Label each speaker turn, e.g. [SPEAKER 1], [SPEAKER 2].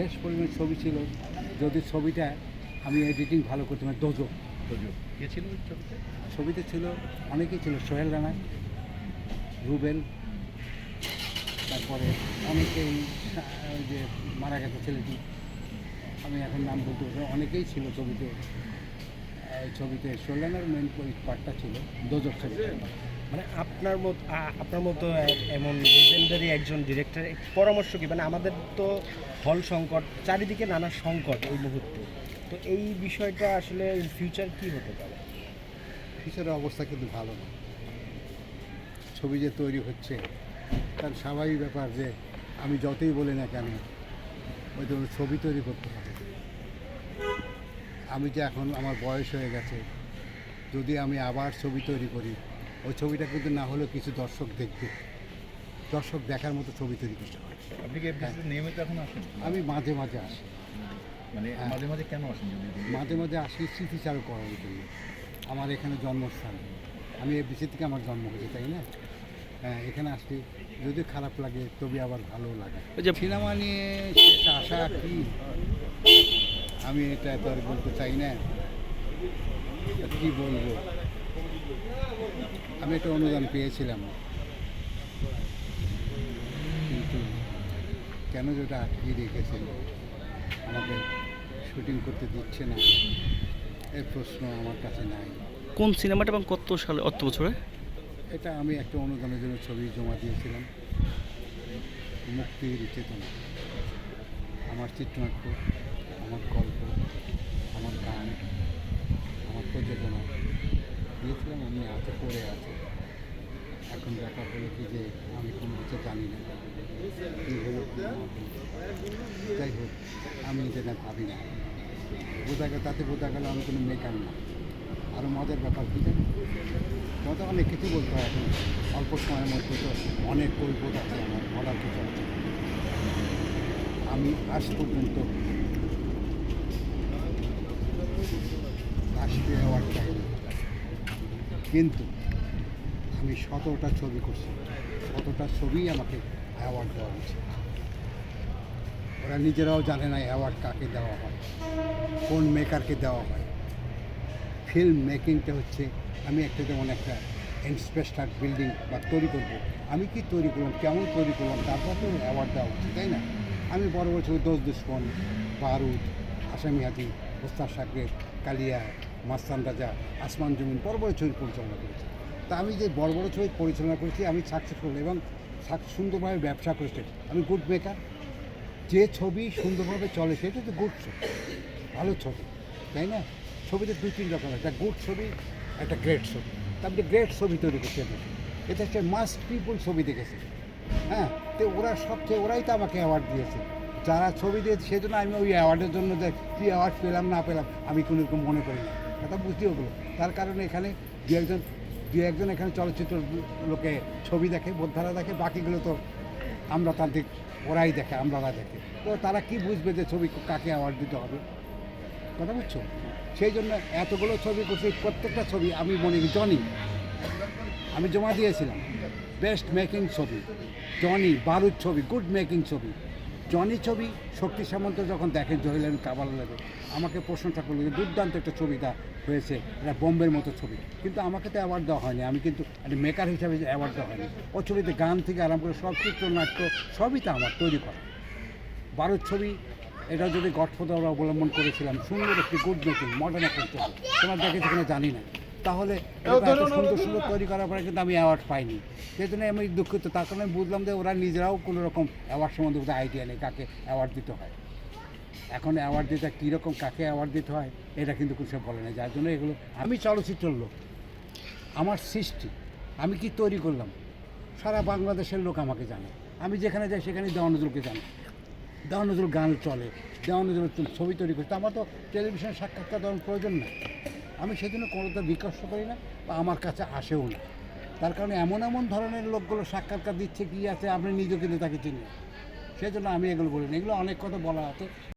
[SPEAKER 1] শেষ পরিমাণ ছবি ছিল যদি ছবিটা আমি এডিটিং ভালো করতে পারি দোজো
[SPEAKER 2] হুজুর কে ছিল ছবিতে
[SPEAKER 1] ছবিতে ছিল অনেকেই ছিল সোহেল রানা রুবেল তারপরে অনেকেই ওই যে মারা গেছে ছেলেটি আমি এখন নাম বলতে পারছি অনেকেই ছিল ছবিতে। ছবিতে সোহেল রানার মেন পার্টটা ছিল দোজক ছবিতে
[SPEAKER 3] মানে আপনার মতো আপনার মতো এমন লেজেন্ডারি একজন ডিরেক্টর পরামর্শ কি? মানে আমাদের তো হল সংকট, চারিদিকে নানা সংকট এই মুহূর্তে। তো এই বিষয়টা আসলে ফিউচার কি হতে পারে?
[SPEAKER 1] ফিচারের অবস্থা কিন্তু ভালো না। ছবি যে তৈরি হচ্ছে, তার স্বাভাবিক ব্যাপার যে আমি যতই বলি না কেন ওই জন্য ছবি তৈরি করতে হবে। আমি যে এখন আমার বয়স হয়ে গেছে, যদি আমি আবার ছবি তৈরি করি ওই ছবিটা কিন্তু না হলেও কিছু দর্শক দেখবে। দর্শক দেখার মতো ছবি তৈরি করতে হবে
[SPEAKER 2] আপনি কি এফডিসিতে নিয়মিত এখন আসেন?
[SPEAKER 1] আমি মাঝে মাঝে আসি।
[SPEAKER 2] মানে
[SPEAKER 1] হ্যাঁ।
[SPEAKER 2] মাঝে মাঝে কেন আসেন যদি
[SPEAKER 1] মাঝে মাঝে আসি স্মৃতিচারও করার জন্য। আমার এখানে জন্মস্থান। আমি এ এফডিসি থেকে আমার জন্ম হয়েছে তাই না? হ্যাঁ এখানে আসলে যদি খারাপ লাগে তবে আবার ভালো লাগে।
[SPEAKER 3] ওই যে
[SPEAKER 1] সিনেমা নিয়ে শেষ আশা কি? আমি এটা তো আর বলতে চাই না। কি বলব? আমি একটা অনুদান পেয়েছিলাম। কিন্তু কেন যেটা আটকিয়ে রেখেছে আমাকে শুটিং করতে দিচ্ছে না। এর প্রশ্ন আমার কাছে নাই।
[SPEAKER 3] কোন সিনেমাটা এবং কত সালে অত বছরে?
[SPEAKER 1] এটা আমি একটা অনুদানের জন্য ছবি জমা দিয়েছিলাম। মুক্তির চেতনা। আমার চিত্রনাট্য আমার গল্প আমার গান আমার প্রযোজনা দিয়েছিলাম আছে পড়ে আছে। এখন ব্যাপার হলো কি যে আমি কোনো কিছু জানি না। কী হলো। যাই হোক, আমি এটা ভাবি না। বোঝা গেল, তাতে বোঝা গেল আমি কোনো মেকার না। আরও মজার ব্যাপার কী জানি? মজা অনেক কিছু বলতে হয় এখন। অল্প সময়ের মধ্যে তো অনেক কৈফত আছে আমার, বলার কিছু আছে। আমি আজ পর্যন্ত রাষ্ট্রীয় অ্যাওয়ার্ড পাইনি কিন্তু আমি শতটা ছবি করছি। শতটা ছবিই আমাকে অ্যাওয়ার্ড দেওয়া হয়েছে। ওরা নিজেরাও জানে না অ্যাওয়ার্ড কাকে দেওয়া হয়, কোন মেকারকে দেওয়া হয়। ফিল্ম মেকিংটা হচ্ছে, আমি একটা যেমন একটা ইনস্পেক্টার বিল্ডিং বা তৈরি করব। আমি কি তৈরি করলাম, কেমন তৈরি করলাম, তারপর তো অ্যাওয়ার্ড দেওয়া উচিত তাই না? আমি বড় বড় ছবি দোষ দুষ্কন বারুদ, আসামি হাতি ওস্তাদ সাকরের কালিয়া মাস্তান রাজা আসমান, জমিন, বড় বড় ছবি পরিচালনা করেছি। তা আমি যে বড় বড় ছবি পরিচালনা করেছি, আমি সাকসেসফুল এবং সুন্দরভাবে ব্যবসা করেছি আমি গুড মেকার যে ছবি সুন্দরভাবে চলে, সেটা তো গুড ছবি। ভালো ছবি, তাই না? ছবিতে দুই, তিন রকম একটা গুড ছবি, একটা গ্রেট ছবি। তারপরে গ্রেট ছবি তৈরি করছে আমি, এটা হচ্ছে মাস্ট পিপুল ছবি দেখেছে। হ্যাঁ? তো ওরা সবচেয়ে, ওরাই তো আমাকে অ্যাওয়ার্ড দিয়েছে। যারা ছবি দিয়েছে, সেজন্য আমি ওই অ্যাওয়ার্ডের জন্য যে কী অ্যাওয়ার্ড পেলাম, না পেলাম, আমি কোনো রকম মনে করি না। কথা বুঝতে ওগুলো তার কারণে এখানে দু একজন দু একজন এখানে চলচ্চিত্র লোকে ছবি দেখে, বোদ্ধারা দেখে, বাকিগুলো তো আমলাতান্ত্রিক ওরাই দেখে, আমরারা দেখে। তো তারা কি বুঝবে যে ছবি কাকে অ্যাওয়ার্ড দিতে হবে? কথা বুঝছ? সেই জন্য এতগুলো ছবি করছি, প্রত্যেকটা ছবি আমি মনে জনি। আমি জমা দিয়েছিলাম। বেস্ট মেকিং ছবি। জনি বারুদ ছবি গুড মেকিং ছবি। জনি ছবি, শক্তি সামন্ত যখন দেখেন জহিলেন কাবাল লাগে আমাকে প্রশংসা করল যে দুর্দান্ত একটা ছবিটা হয়েছে, এটা বোম্বের মতো ছবি। কিন্তু আমাকে তো অ্যাওয়ার্ড দেওয়া হয়নি, আমি কিন্তু একটা মেকার হিসাবে অ্যাওয়ার্ড দেওয়া হয়নি। ও ছবিতে গান থেকে আরম্ভ করে সব চিত্রনাট্য, সবই তো আমার তৈরি করা। বারোর ছবি, এটা যদি গডফাদার অবলম্বন করেছিলাম, সুন্দর একটি গুড মেকিং মডার্ন একটা ছবি। তোমার দেখেছে কিনা জানি না। তাহলে সুন্দর সুন্দর তৈরি করার পরে কিন্তু আমি অ্যাওয়ার্ড পাইনি। সেই জন্য আমি দুঃখিত তার কারণে আমি বুঝলাম যে ওরা নিজেরাও কোনো রকম অ্যাওয়ার্ড সম্বন্ধে আইডিয়া নেই কাকে অ্যাওয়ার্ড দিতে হয়। এখন অ্যাওয়ার্ড দিতে কীরকম কাকে অ্যাওয়ার্ড দিতে হয় এটা কিন্তু কিছু বলে না যার জন্য এগুলো আমি চলচ্চিত্রের লোক। আমার সৃষ্টি আমি কি তৈরি করলাম? সারা বাংলাদেশের লোক আমাকে জানে। আমি যেখানে যাই সেখানে দেওয়া নজরুলকে জানে। দেওয়া নজরুল গান চলে দেওয়া নজরুল ছবি তৈরি করতে আমার তো টেলিভিশন সাক্ষাৎকার দেওয়ার প্রয়োজন নেই। আমি কোনো কোনোটা বিকশ করি না বা আমার কাছে আসেও না। তার কারণে এমন এমন ধরনের লোকগুলো সাক্ষাৎকার দিচ্ছে কি আছে, আপনি নিজে কিন্তু তাকে চিনি সেজন্য আমি এগুলো বলি না এগুলো অনেক কথা বলা আছে।